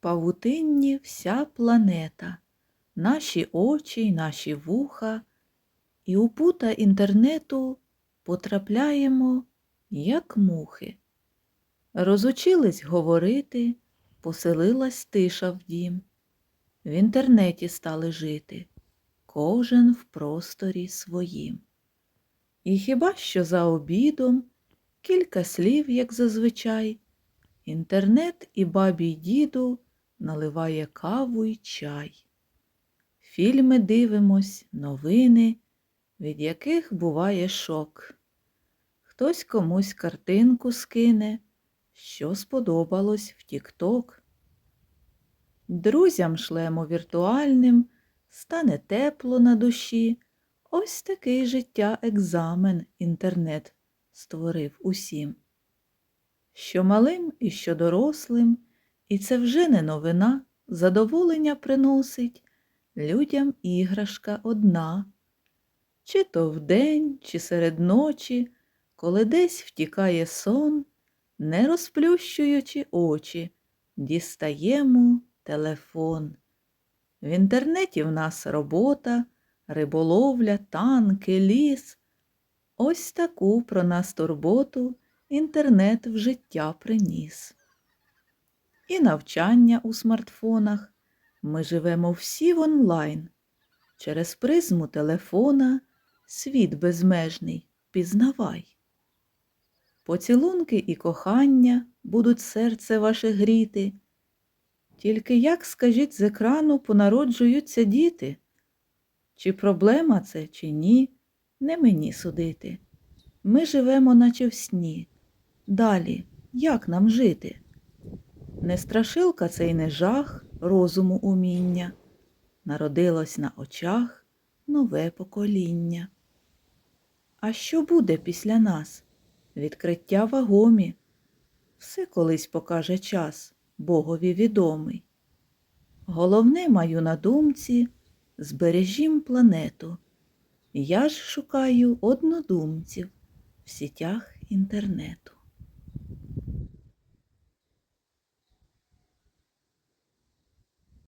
павутинні вся планета, наші очі наші вуха, і у пута інтернету потрапляємо, як мухи. Розучились говорити, поселилась тиша в дім. В інтернеті стали жити, кожен в просторі своїм. І хіба що за обідом кілька слів, як зазвичай, інтернет і бабі й діду наливає каву й чай. Фільми дивимось, новини, від яких буває шок. Хтось комусь картинку скине, що сподобалось в Тік-Ток. Друзям шлемо віртуальним, стане тепло на душі. Ось такий життя екзамен інтернет створив усім. Що малим і що дорослим, і це вже не новина, задоволення приносить людям іграшка одна. Чи то вдень, чи серед ночі, коли десь втікає сон, не розплющуючи очі, дістаємо телефон. В інтернеті в нас робота, риболовля, танки, ліс. Ось таку про нас турботу інтернет в життя приніс. І навчання у смартфонах. Ми живемо всі в онлайн. Через призму телефона світ безмежний пізнавай. Поцілунки і кохання будуть серце ваше гріти. Тільки як, скажіть, з екрану понароджуються діти? Чи проблема це, чи ні, не мені судити. Ми живемо, наче в сні. Далі, як нам жити? Не страшилка це й не жах розуму уміння. Народилось на очах нове покоління. А що буде після нас? Відкриття вагомі. Все колись покаже час, Богові відомий. Головне маю на думці збережім планету. Я ж шукаю однодумців в сітях інтернету.